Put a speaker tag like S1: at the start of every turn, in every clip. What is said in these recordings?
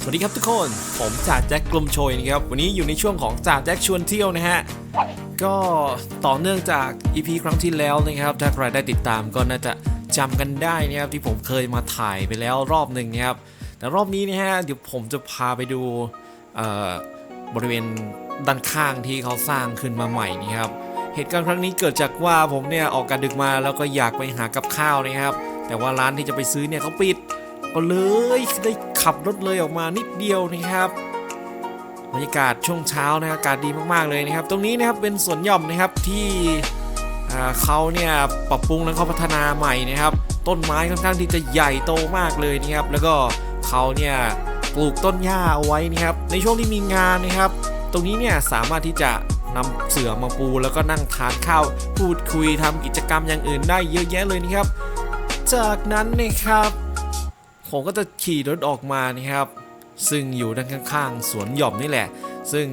S1: สวัสดีครับทุกคน ผมจ่าแจ็คกลมโชยนะครับ วันนี้อยู่ในช่วงของจ่าแจ็คชวนเที่ยวนะฮะ ก็ต่อเนื่องจาก EP ครั้งที่แล้วนะครับ ถ้าใครได้ติดตามก็น่าจะจำกันได้นะครับที่ผมเคยมาถ่ายไปแล้วรอบหนึ่งนะครับ แต่รอบนี้นะฮะเดี๋ยวผมจะพาไปดูบริเวณด้านข้างที่เขาสร้างขึ้นมาใหม่นี่ครับ เหตุการณ์ครั้งนี้เกิดจากว่าผมเนี่ยออกการดึกมาแล้วก็อยากไปหากับข้าวนะครับ แต่ว่าร้านที่จะไปซื้อเนี่ยเขาปิด ก็เลยได้ ขับรถเลยออกมานิดเดียวนะครับบรรยากาศช่วงเช้านะอากาศดีมากๆเลยนะครับ ตรงนี้นะครับเป็นสวนหย่อมนะครับที่เขาเนี่ยปรับปรุงแล้วเขาพัฒนาใหม่นะครับ ต้นไม้ค่อนข้างที่จะใหญ่โตมากเลยนะครับ แล้วก็เขาเนี่ยปลูกต้นหญ้าเอาไว้นะครับ ในช่วงที่มีงานนะครับ ตรงนี้เนี่ยสามารถที่จะนำเสื่อมาปูแล้วก็นั่งทานข้าวพูดคุยทำกิจกรรมอย่างอื่นได้เยอะแยะเลยนะครับ จากนั้นนะครับ ผมก็จะขี่รถออกมานะครับ ซึ่งอยู่ด้านข้างๆสวนหย่อมนี่แหละ ซึ่ง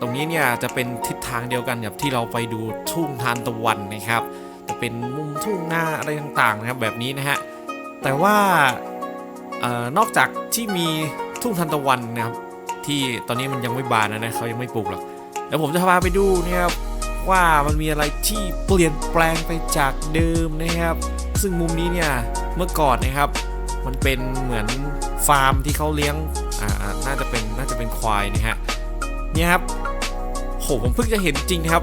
S1: ตรงนี้เนี่ยจะเป็นทิศทางเดียวกันกับที่เราไปดูทุ่งทานตะวันนะครับ จะเป็นมุมทุ่งหน้าอะไรต่างๆนะครับแบบนี้นะฮะแต่ว่าออนอกจากที่มีทุ่งทานตะวันนะครับที่ตอนนี้มันยังไม่บานนะนะเขายังไม่ปลูกหรอกเดี๋ยวผมจะพาไปดูนะครับว่ามันมีอะไรที่เปลี่ยนแปลงไปจากเดิมนะครับ ซึ่งมุมนี้เนี่ยเมื่อก่อนนะครับ มันเป็นเหมือนฟาร์มที่เขาเลี้ยงอ่าน่าจะเป็นน่าจะเป็นควายนะฮะเนี่ยครับโหผมเพิ่งจะเห็นจริงครับ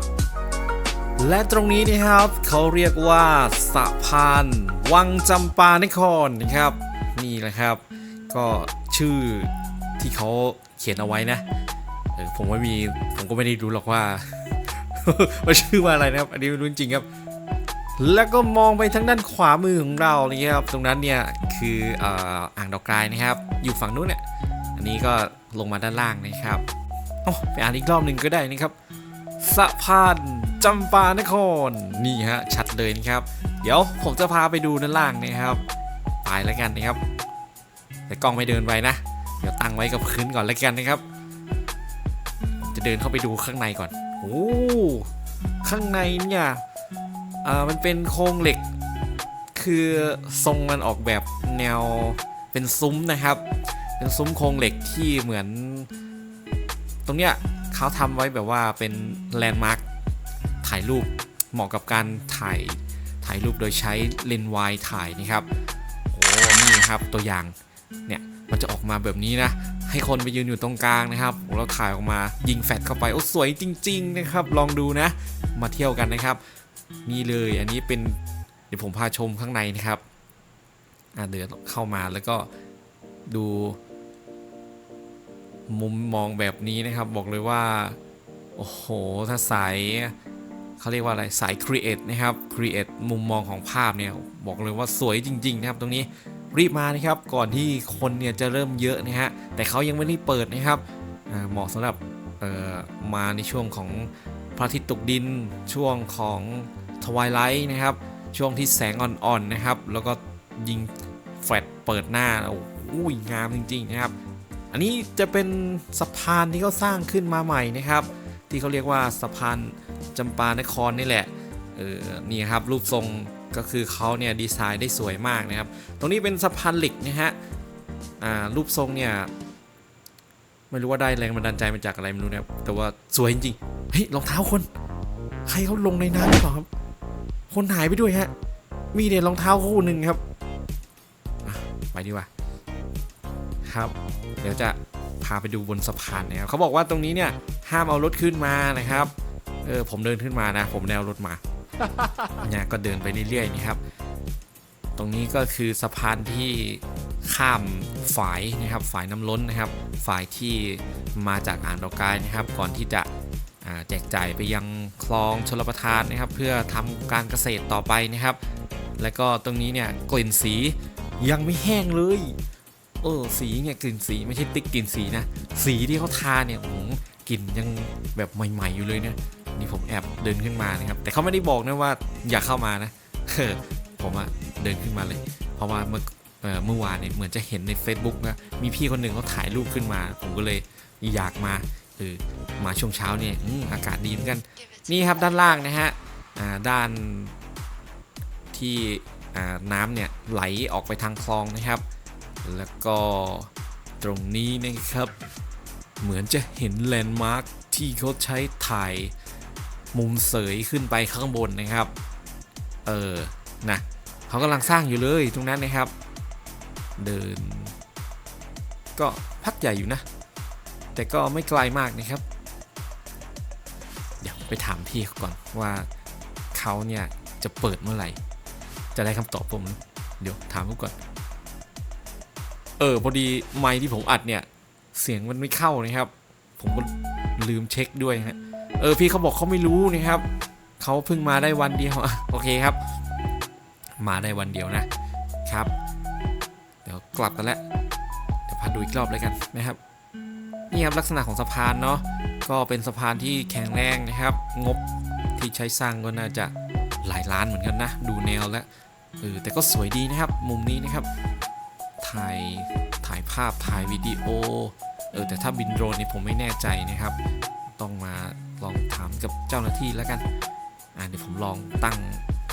S1: และตรงนี้นะครับเขาเรียกว่าสะพานวังจำปานครนะครับ นี่แหละครับ ก็ชื่อที่เขาเขียนเอาไว้นะออผมไม่มีผมก็ไม่ได้รู้หรอกว่า ว่าชื่อว่าอะไรนะครับ อันนี้ไม่รู้จริงครับ แล้วก็มองไปทางด้านขวามือของเรานี่ครับตรงนั้นเนี่ยคืออ่ออ่างดอกกรายนะครับ อยู่ฝั่งนู้นเนี่ยอันนี้ก็ลงมาด้านล่างนะครับโอ้ไปอ่านอีกรอบหนึ่งก็ได้นะครับสะพานจำปานครนี่ฮะชัดเลยนะครับ เดี๋ยวผมจะพาไปดูด้านล่างนะครับไปแล้วกันนะครับ แต่กล้องไม่เดินไปนะ เดี๋ยวตั้งไว้กับพื้นก่อนแล้วกันนะครับ จะเดินเข้าไปดูข้างในก่อนโอ้ข้างในเนี่ย อ่ามันเป็นโครงเหล็ก คือทรงมันออกแบบแนวเป็นซุ้มนะครับ เป็นซุ้มโครงเหล็กที่เหมือน ตรงเนี้ยเขาทำไว้แบบว่าเป็นแลนด์มาร์คถ่ายรูปเหมาะกับการถ่ายถ่ายรูปโดยใช้เลนส์วายถ่ายนะครับโอ้นี่ครับตัวอย่างเนี่ยมันจะออกมาแบบนี้นะ ให้คนไปยืนอยู่ตรงกลางนะครับแล้วถ่ายออกมายิงแฟลชเข้าไป โอ้สวยจริง ๆ นะครับ ลองดูนะ มาเที่ยวกันนะครับ นี่เลยอันนี้เป็นเดี๋ยวผมพาชมข้างในนะครับอะเดินเข้ามาแล้วก็ดู มุมมองแบบนี้นะครับบอกเลยว่า โอ้โห ถ้าสายเขาเรียกว่าอะไรสายครีเอทนะครับครีเอทมุมมองของภาพเนี่ยบอกเลยว่าสวยจริง ๆ นะครับ ตรงนี้รีบมานะครับก่อนที่คนเนี่ยจะเริ่มเยอะนะฮะแต่เขายังไม่ได้เปิดนะครับเหมาะสำหรับเอ่อมาในช่วงของ พระอาทิตย์ตกดินช่วงของทวายไลท์นะครับ ช่วงที่แสงอ่อนๆนะครับ แล้วก็ยิงแฟลชเปิดหน้าโอ้โหงามจริง ๆ นะครับ อันนี้จะเป็นสะพานที่เขาสร้างขึ้นมาใหม่นะครับ ที่เขาเรียกว่าสะพานจำปานครนี่แหละเออนี่ครับรูปทรงก็คือเขาเนี่ยดีไซน์ได้สวยมากนะครับ ตรงนี้เป็นสะพานเหล็กนะฮะอ่ารูปทรงเนี่ยไม่รู้ว่าได้แรงบันดาลใจมาจากอะไรไม่รู้นะครับแต่ว่าสวยจริง เฮ้ยรองเท้าคน ใครเขาลงในน้ำหรือเปล่าครับ คนหายไปด้วยฮะ มีเด็รองเท้าคู่หนึ่งครับไปดีกว่าครับ เดี๋ยวจะพาไปดูบนสะพานนะครับเขาบอกว่าตรงนี้เนี่ยห้ามเอารถขึ้นมานะครับเออผมเดินขึ้นมานะ ผมแนวรถมาเนี่ยก็เดินไปเรื่อยๆนี่ครับ ตรงนี้ก็คือสะพานที่ข้ามฝายนะครับ ฝายน้ำล้นนะครับ ฝายที่มาจากอ่างดอกกายนะครับ ก่อนที่จะ แจกจ่ายไปยังคลองชลประทานนะครับ เพื่อทำการเกษตรต่อไปนะครับ แล้วก็ตรงนี้เนี่ยกลิ่นสียังไม่แห้งเลยเออสีเนี่ยกลิ่นสีไม่ใช่ติ๊กกลิ่นสีนะ สีที่เขาทาเนี่ยโอ้โหกลิ่นยังแบบใหม่ๆอยู่เลยเนี่ยนี่ผมแอบเดินขึ้นมานะครับ แต่เขาไม่ได้บอกนะว่าอย่าเข้ามานะเออผมอะเดินขึ้นมาเลย เพราะว่าเมื่อเอ่อเมื่อวานเนี่ยเหมือนจะเห็นใน Facebook นะมีพี่คนหนึ่งเขาถ่ายรูปขึ้นมา ผมก็เลยอยากมา เออมาช่วงเช้าเนี่ยอืมอากาศดีเหมือนกันนี่ครับด้านล่างนะฮะอ่าด้านที่อ่าน้ำเนี่ยไหลออกไปทางคลองนะครับ แล้วก็ตรงนี้นะครับ เหมือนจะเห็นแลนด์มาร์คที่เขาใช้ถ่ายมุมเสยขึ้นไปข้างบนนะครับ เออ นะเขากำลังสร้างอยู่เลยตรงนั้นนะครับ เดิน ก็พักใหญ่อยู่นะ แต่ก็ไม่ไกลมากนะครับ เดี๋ยวไปถามพี่เขาก่อนว่าเขาเนี่ยจะเปิดเมื่อไหร่ จะได้คำตอบผม เดี๋ยวถามเขาก่อน เออพอดีไมค์ที่ผมอัดเนี่ย เสียงมันไม่เข้านะครับ ผมก็ลืมเช็คด้วยฮะเออพี่เขาบอกเขาไม่รู้นะครับเขาเพิ่งมาได้วันเดียวโอเคครับ มาได้วันเดียวนะครับ เดี๋ยวกลับกันแล้วเดี๋ยวพาดูอีกรอบเลยกันนะครับ นี่ครับลักษณะของสะพานเนาะก็เป็นสะพานที่แข็งแรงนะครับ งบที่ใช้สร้างก็น่าจะหลายล้านเหมือนกันนะ ดูแนวแล้วเออแต่ก็สวยดีนะครับ มุมนี้นะครับ ถ่ายถ่ายภาพถ่ายวิดีโอเออแต่ถ้าบินโดรนนี่ผมไม่แน่ใจนะครับ ต้องมาลองถามกับเจ้าหน้าที่แล้วกันอ่าเดี๋ยวผมลองตั้ง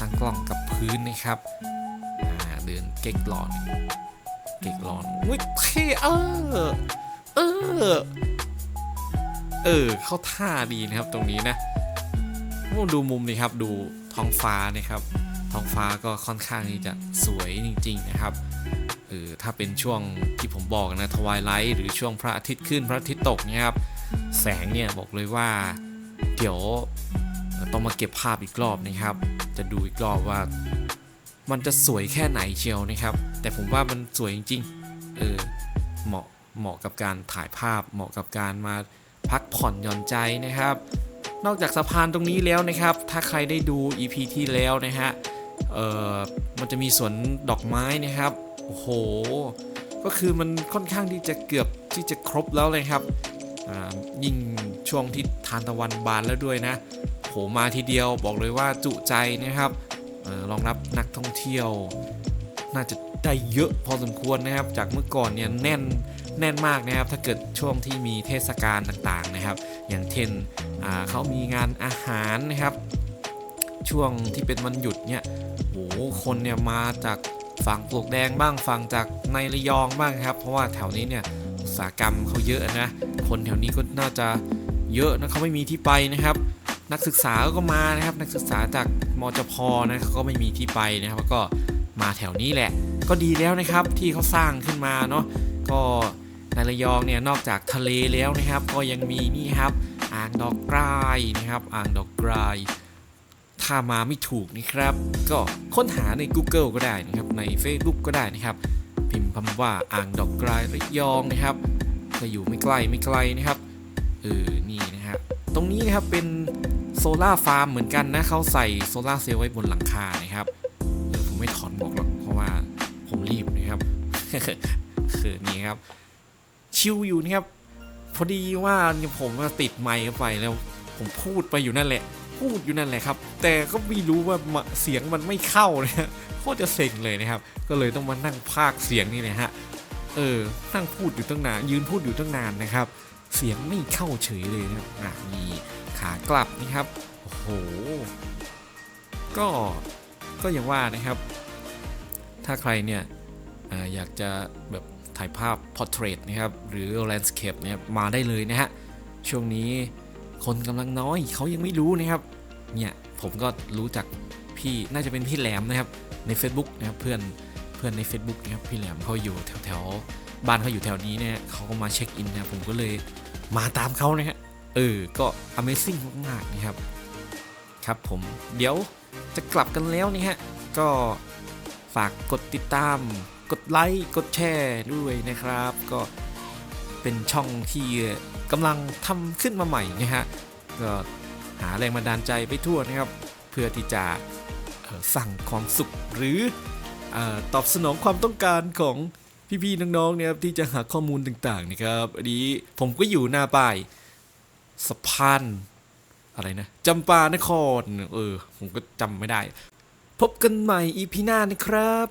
S1: ตั้งกล้องกับพื้นนะครับอ่าเดินเก๊กหลอน เก๊กหลอนอุ้ยเท่เออ เออ เออ เข้าท่าดีนะครับตรงนี้นะโอ้ดูมุมนี่ครับดูท้องฟ้านะครับ ท้องฟ้าก็ค่อนข้างที่จะสวยจริง ๆ นะครับเออถ้าเป็นช่วงที่ผมบอกนะทวายไลท์หรือช่วงพระอาทิตย์ขึ้นพระอาทิตย์ตกเนี่ยครับแสงเนี่ยบอกเลยว่าเดี๋ยวต้องมาเก็บภาพอีกรอบนะครับ จะดูอีกรอบว่า มันจะสวยแค่ไหนเชียวนะครับ แต่ผมว่ามันสวยจริงๆเออเหมาะ เหมาะกับการถ่ายภาพ เหมาะกับการมาพักผ่อนหย่อนใจนะครับ นอกจากสะพานตรงนี้แล้วนะครับ ถ้าใครได้ดู EP ที่แล้วนะฮะเออมันจะมีสวนดอกไม้นะครับโอ้โหก็คือมันค่อนข้างที่จะเกือบที่จะครบแล้วเลยครับยิ่งช่วงที่ทานตะวันบานแล้วด้วยนะโหมาทีเดียวบอกเลยว่าจุใจนะครับออรองรับนักท่องเที่ยว น่าจะได้เยอะพอสมควรนะครับ จากเมื่อก่อนเนี่ยแน่น แน่นมากนะครับ ถ้าเกิดช่วงที่มีเทศกาลต่างๆนะครับ อย่างเช่นเขามีงานอาหารนะครับ ช่วงที่เป็นวันหยุดเนี่ยโหคนเนี่ยมาจากฝั่งปลวกแดงบ้างฝั่งจากในระยองบ้างครับ เพราะว่าแถวนี้เนี่ยอุตสาหกรรมเขาเยอะนะ คนแถวนี้ก็น่าจะเยอะนะเขาไม่มีที่ไปนะครับ นักศึกษาก็มานะครับ นักศึกษาจากมจพนะเขาก็ไม่มีที่ไปนะครับแล้วก็มาแถวนี้แหละ ก็ดีแล้วนะครับที่เขาสร้างขึ้นมาเนาะก็ ในระยองเนี่ยนอกจากทะเลแล้วนะครับ ก็ยังมีนี่ครับ อ่างดอกกรายนะครับ อ่างดอกกราย ถ้ามาไม่ถูกนะครับ ก็ค้นหาใน Google ก็ได้นะครับ ใน Facebook ก็ได้นะครับ พิมพ์คำว่าอ่างดอกกรายระยองนะครับก็อยู่ไม่ไกลไม่ไกลนะครับเออนี่นะครับตรงนี้นะครับเป็นโซล่าฟาร์มเหมือนกันนะเขาใส่โซล่าเซลล์ไว้บนหลังคานะครับเออผมไม่ถอนบอกหรอกเพราะว่าผมรีบนะครับคือนี่ครับ ชิวอยู่นะครับ พอดีว่าผมติดไมค์เข้าไปแล้ว ผมพูดไปอยู่นั่นแหละ พูดอยู่นั่นแหละครับ แต่ก็ไม่รู้ว่าเสียงมันไม่เข้านะฮะโคตรจะเซ็งเลยนะครับ ก็เลยต้องมานั่งพากเสียงนี่แหละฮะ เออ นั่งพูดอยู่ตั้งนาน ยืนพูดอยู่ตั้งนานนะครับ เสียงไม่เข้าเฉยเลยนะครับอะมีขากลับนะครับ โอ้โห ก็ ก็อย่างว่านะครับ ถ้าใครเนี่ยออยากจะแบบ ถ่ายภาพ portrait นะครับหรือ landscape นะครับมาได้เลยนะฮะช่วงนี้คนกำลังน้อยเขายังไม่รู้นะครับเนี่ยผมก็รู้จักพี่น่าจะเป็นพี่แหลมนะครับใน Facebook นะครับเพื่อนเพื่อนใน Facebook นะครับพี่แหลมเขาอยู่แถวแถวบ้านเขาอยู่แถวนี้เนี่ยเขาก็มาเช็คอินนะผมก็เลยมาตามเขานะฮะเออก็ Amazing มากๆนะครับครับผมเดี๋ยวจะกลับกันแล้วนี่ฮะก็ฝากกดติดตาม กดไลค์กดแชร์ด้วยนะครับ ก็เป็นช่องที่กำลังทำขึ้นมาใหม่นะฮะก็หาแรงบันดาลใจไปทั่วนะครับ เพื่อที่จะสั่งความสุขหรือเออตอบสนองความต้องการของพี่ ๆ น้องๆเนี่ยครับที่จะหาข้อมูลต่างๆนะครับอันนี้ผมก็อยู่หน้าป้ายสะพานอะไรนะจำปานคร เออ ผมก็จำไม่ได้ พบกันใหม่อีพีหน้านะครับ